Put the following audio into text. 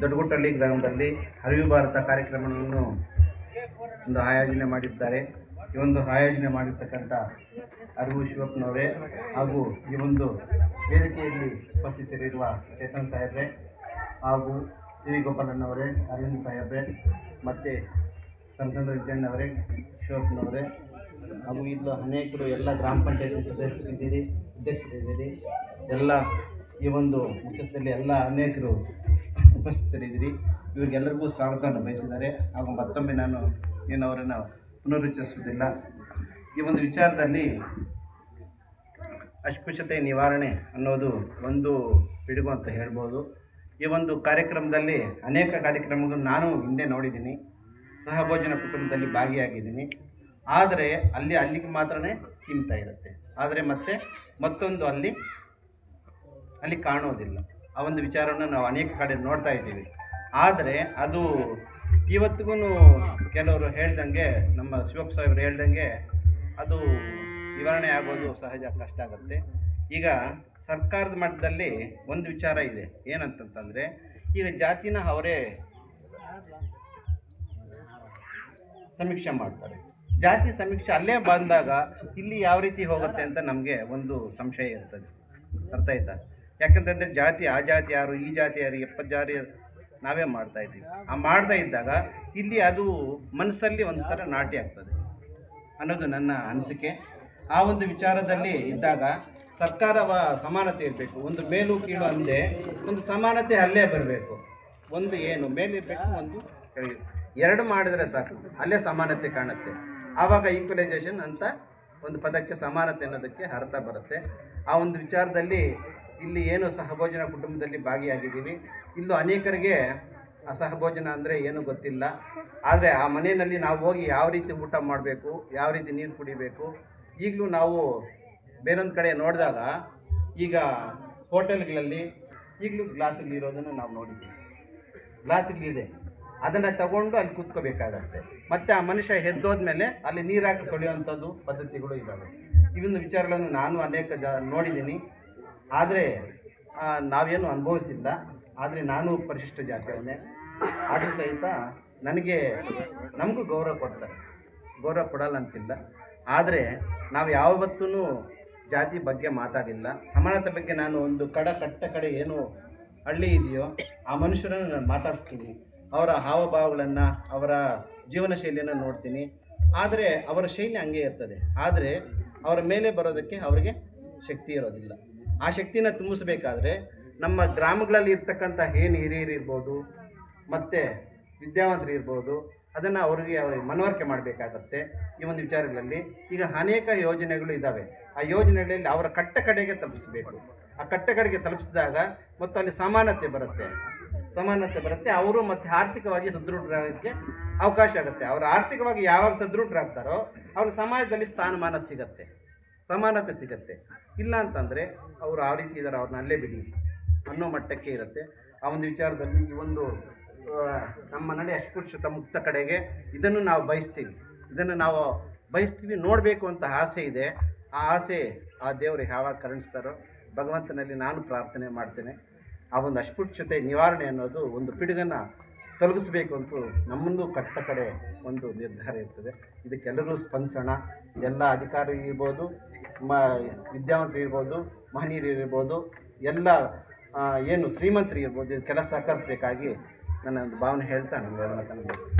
ದೊಡ್ಡಗುಟ್ಟಳ್ಳಿ ಗ್ರಾಮದಲ್ಲಿ ಅರಿವು ಭಾರತ ಕಾರ್ಯಕ್ರಮವನ್ನು ಒಂದು ಆಯೋಜನೆ ಮಾಡಿದ್ದಾರೆ. ಈ ಒಂದು ಆಯೋಜನೆ ಮಾಡಿರ್ತಕ್ಕಂಥ ಅರಿವು ಶಿವಪ್ಪನವರೇ ಹಾಗೂ ಈ ಒಂದು ವೇದಿಕೆಯಲ್ಲಿ ಉಪಸ್ಥಿತರಿರುವ ಚೇತನ್ ಸಾಹೇಬ್ರೆ ಹಾಗೂ ಸಿ ವಿ ಗೋಪಾಲಣ್ಣವರೇ, ಅರವಿಂದ್ ಸಾಹೇಬ್ರೆ ಮತ್ತು ಸಂಸಂದ್ರ ವಿಜಯಣ್ಣವರೇ ಶಿವಪ್ಪನವರೇ ಹಾಗೂ ಇಲ್ಲೂ ಅನೇಕರು ಎಲ್ಲ ಗ್ರಾಮ ಪಂಚಾಯತಿ ಸದಸ್ಯರಿದ್ದೀರಿ, ಅಧ್ಯಕ್ಷರಿದ್ದೀರಿ. ಎಲ್ಲ ಈ ಒಂದು ಮುಖ್ಯಸ್ಥರಲ್ಲಿ ಎಲ್ಲ ಅನೇಕರು ಉಪಸ್ಥಿತರಿದ್ದೀರಿ. ಇವರಿಗೆಲ್ಲರಿಗೂ ಸ್ವಾಗತವನ್ನು ಬಯಸಿದ್ದಾರೆ. ಹಾಗೂ ಮತ್ತೊಮ್ಮೆ ನಾನು ಏನು ಅವರನ್ನು ಪುನರುಚ್ಚರಿಸುವುದಿಲ್ಲ. ಈ ಒಂದು ವಿಚಾರದಲ್ಲಿ ಅಸ್ಪೃಶ್ಯತೆ ನಿವಾರಣೆ ಅನ್ನೋದು ಒಂದು ಪಿಡುಗು ಅಂತ ಹೇಳ್ಬೋದು. ಈ ಒಂದು ಕಾರ್ಯಕ್ರಮದಲ್ಲಿ ಅನೇಕ ಕಾರ್ಯಕ್ರಮಗಳು ನಾನು ಹಿಂದೆ ನೋಡಿದ್ದೀನಿ. ಸಹಭೋಜನ ಕುಟುಂಬದಲ್ಲಿ ಭಾಗಿಯಾಗಿದ್ದೀನಿ. ಆದರೆ ಅಲ್ಲಿ ಅಲ್ಲಿಗೆ ಮಾತ್ರನೇ ಸೀಮಿತ ಇರುತ್ತೆ. ಆದರೆ ಮತ್ತೆ ಮತ್ತೊಂದು ಅಲ್ಲಿ ಅಲ್ಲಿ ಕಾಣೋದಿಲ್ಲ. ಆ ಒಂದು ವಿಚಾರವನ್ನು ನಾವು ಅನೇಕ ಕಡೆ ನೋಡ್ತಾ ಇದ್ದೀವಿ. ಆದರೆ ಅದು ಇವತ್ತಿಗೂ ಕೆಲವರು ಹೇಳ್ದಂಗೆ, ನಮ್ಮ ಶಿವಪ್ಪ ಸಾಹೇಬರು ಹೇಳ್ದಂಗೆ ಅದು ನಿವಾರಣೆ ಆಗೋದು ಸಹಜ ಕಷ್ಟ ಆಗುತ್ತೆ. ಈಗ ಸರ್ಕಾರದ ಮಟ್ಟದಲ್ಲಿ ಒಂದು ವಿಚಾರ ಇದೆ. ಏನಂತಂತಂದರೆ, ಈಗ ಜಾತಿನ ಅವರೇ ಸಮೀಕ್ಷೆ ಮಾಡ್ತಾರೆ. ಜಾತಿ ಸಮೀಕ್ಷೆ ಅಲ್ಲೇ ಬಂದಾಗ ಇಲ್ಲಿ ಯಾವ ರೀತಿ ಹೋಗುತ್ತೆ ಅಂತ ನಮಗೆ ಒಂದು ಸಂಶಯ ಇರ್ತದೆ. ಅರ್ಥ ಆಯ್ತಾ? ಯಾಕಂತಂದರೆ ಜಾತಿ, ಆ ಜಾತಿ ಯಾರು, ಈ ಜಾತಿ ಯಾರು, ಎಪ್ಪತ್ತು ಜಾತಿ ನಾವೇ ಮಾಡ್ತಾ ಇದ್ದೀವಿ. ಆ ಮಾಡ್ತಾ ಇದ್ದಾಗ ಇಲ್ಲಿ ಅದು ಮನಸ್ಸಲ್ಲಿ ಒಂಥರ ನಾಟಿ ಆಗ್ತದೆ ಅನ್ನೋದು ನನ್ನ ಅನಿಸಿಕೆ. ಆ ಒಂದು ವಿಚಾರದಲ್ಲಿ ಇದ್ದಾಗ ಸರ್ಕಾರವ ಸಮಾನತೆ ಇರಬೇಕು. ಒಂದು ಮೇಲು ಕೀಳು ಅಂದೆ ಒಂದು ಸಮಾನತೆ ಅಲ್ಲೇ ಬರಬೇಕು. ಒಂದು ಏನು, ಮೇಲಿರಬೇಕು, ಒಂದು ಎರಡು ಮಾಡಿದರೆ ಸಾಕು. ಅಲ್ಲೇ ಸಮಾನತೆ ಕಾಣುತ್ತೆ. ಆವಾಗ ಈಕ್ವಲೈಸೇಷನ್ ಅಂತ ಒಂದು ಪದಕ್ಕೆ ಸಮಾನತೆ ಅನ್ನೋದಕ್ಕೆ ಅರ್ಥ ಬರುತ್ತೆ. ಆ ಒಂದು ವಿಚಾರದಲ್ಲಿ ಇಲ್ಲಿ ಏನು ಸಹಭೋಜನ ಕುಟುಂಬದಲ್ಲಿ ಭಾಗಿಯಾಗಿದ್ದೀವಿ. ಇಲ್ಲೂ ಅನೇಕರಿಗೆ ಅಸಹಭೋಜನ ಸಹಭೋಜನ ಅಂದರೆ ಏನೂ ಗೊತ್ತಿಲ್ಲ. ಆದರೆ ಆ ಮನೆಯಲ್ಲಿ ನಾವು ಹೋಗಿ ಯಾವ ರೀತಿ ಊಟ ಮಾಡಬೇಕು, ಯಾವ ರೀತಿ ನೀರು ಕುಡಿಬೇಕು, ಈಗಲೂ ನಾವು ಬೇರೊಂದು ಕಡೆ ನೋಡಿದಾಗ ಈಗ ಹೋಟೆಲ್ಗಳಲ್ಲಿ ಈಗಲೂ ಗ್ಲಾಸ್ಗಳಿರೋದನ್ನು ನಾವು ನೋಡಿದ್ದೀವಿ. ಗ್ಲಾಸ್ಗಳಿದೆ ಅದನ್ನು ತಗೊಂಡು ಅಲ್ಲಿ ಕೂತ್ಕೋಬೇಕಾಗತ್ತೆ. ಮತ್ತು ಆ ಮನುಷ್ಯ ಎದ್ದೋದ್ಮೇಲೆ ಅಲ್ಲಿ ನೀರು ಹಾಕಿ ತೊಳೆಯುವಂಥದ್ದು ಪದ್ಧತಿಗಳು ಇದ್ದಾವೆ ಇವೊಂದು ವಿಚಾರಗಳನ್ನು ನಾನು ಅನೇಕ ಜ ನೋಡಿದ್ದೀನಿ. ಆದರೆ ನಾವೇನು ಅನುಭವಿಸಿಲ್ಲ. ಆದರೆ ನಾನು ಪರಿಶಿಷ್ಟ ಜಾತಿಯವನ್ನೇ ಆದರೂ ಸಹಿತ ನನಗೆ ನಮಗೂ ಗೌರವ ಕೊಡ್ತಾರೆ. ಗೌರವ ಕೊಡಲ್ಲ ಅಂತಿಲ್ಲ ಆದರೆ ನಾವು ಯಾವತ್ತೂ ಜಾತಿ ಬಗ್ಗೆ ಮಾತಾಡಿಲ್ಲ. ಸಮಾನತೆ ಬಗ್ಗೆ ನಾನು ಒಂದು ಕಡ ಕಟ್ಟ ಕಡೆ ಏನು ಹಳ್ಳಿ ಇದೆಯೋ, ಆ ಮನುಷ್ಯರನ್ನು ನಾನು ಮಾತಾಡಿಸ್ತೀನಿ. ಅವರ ಹಾವಭಾವಗಳನ್ನು, ಅವರ ಜೀವನ ಶೈಲಿಯನ್ನು ನೋಡ್ತೀನಿ. ಆದರೆ ಅವರ ಶೈಲಿ ಹಂಗೆ ಇರ್ತದೆ. ಆದರೆ ಅವರ ಮೇಲೆ ಬರೋದಕ್ಕೆ ಅವರಿಗೆ ಶಕ್ತಿ ಇರೋದಿಲ್ಲ. ಆ ಶಕ್ತಿನ ತುಂಬಿಸಬೇಕಾದ್ರೆ ನಮ್ಮ ಗ್ರಾಮಗಳಲ್ಲಿ ಇರ್ತಕ್ಕಂಥ ಏನು ಹಿರಿಯರು ಇರ್ಬೋದು, ಮತ್ತು ವಿದ್ಯಾವಂತರು ಇರ್ಬೋದು, ಅದನ್ನು ಅವರಿಗೆ ಅವರಿಗೆ ಮನವರಿಕೆ ಮಾಡಬೇಕಾಗತ್ತೆ ಈ ಒಂದು ವಿಚಾರಗಳಲ್ಲಿ. ಈಗ ಅನೇಕ ಯೋಜನೆಗಳು ಇದ್ದಾವೆ ಆ ಯೋಜನೆಗಳಲ್ಲಿ ಅವರ ಕಟ್ಟ ಕಡೆಗೆ ತಲುಪಿಸಬೇಕು. ಆ ಕಟ್ಟ ಕಡೆಗೆ ತಲುಪಿಸಿದಾಗ ಮತ್ತು ಅಲ್ಲಿ ಸಮಾನತೆ ಬರುತ್ತೆ. ಸಮಾನತೆ ಬರುತ್ತೆ. ಅವರು ಮತ್ತು ಆರ್ಥಿಕವಾಗಿ ಸದೃಢರಾಗಲಿಕ್ಕೆ ಅವಕಾಶ ಆಗುತ್ತೆ. ಅವರು ಆರ್ಥಿಕವಾಗಿ ಯಾವಾಗ ಸದೃಢರಾಗ್ತಾರೋ, ಅವ್ರಿಗೆ ಸಮಾಜದಲ್ಲಿ ಸ್ಥಾನಮಾನ ಸಿಗತ್ತೆ. ಸಮಾನತೆ ಸಿಗತ್ತೆ. ಇಲ್ಲ ಅಂತಂದರೆ ಅವರು ಆ ರೀತಿ ಇದ್ದಾರೆ ಅವ್ರನ್ನ ಅಲ್ಲೇ ಬಿಡಿ ಅನ್ನೋ ಮಟ್ಟಕ್ಕೆ ಇರುತ್ತೆ. ಆ ಒಂದು ವಿಚಾರದಲ್ಲಿ ಈ ಒಂದು ನಮ್ಮ ನಡೆ ಅಸ್ಪೃಶ್ಯತ ಮುಕ್ತ ಕಡೆಗೆ ಇದನ್ನು ನಾವು ಬಯಸ್ತೀವಿ. ಇದನ್ನು ನಾವು ಬಯಸ್ತೀವಿ, ನೋಡಬೇಕು ಅಂತ ಆಸೆ ಇದೆ. ಆ ಆಸೆ ಆ ದೇವರು ಯಾವಾಗ ಕರುಣಿಸ್ತಾರೋ, ಭಗವಂತನಲ್ಲಿ ನಾನು ಪ್ರಾರ್ಥನೆ ಮಾಡ್ತೇನೆ. ಆ ಒಂದು ಅಸ್ಪೃಶ್ಯತೆ ನಿವಾರಣೆ ಅನ್ನೋದು ಒಂದು ಪಿಡುಗನ್ನು ತೊಲಗಿಸ್ಬೇಕು ಅಂತೂ ನಮ್ಮನ್ನು ಕಟ್ಟ ಕಡೆ ಒಂದು ನಿರ್ಧಾರ ಇರ್ತದೆ ಇದಕ್ಕೆಲ್ಲರೂ ಸ್ಪಂದಿಸೋಣ ಎಲ್ಲ ಅಧಿಕಾರಿ ಇರ್ಬೋದು, ಮ, ವಿದ್ಯಾವಂತರು ಇರ್ಬೋದು ಎಲ್ಲ ಏನು ಶ್ರೀಮಂತರು ಇರ್ಬೋದು ಇದಕ್ಕೆಲ್ಲ ಸಹಕರಿಸಬೇಕಾಗಿ ನನ್ನ ಒಂದು ಭಾವನೆ ಹೇಳ್ತಾ ನಾನು ಮಾತನ್ನು ಮುಗಿಸ್ತೇನೆ.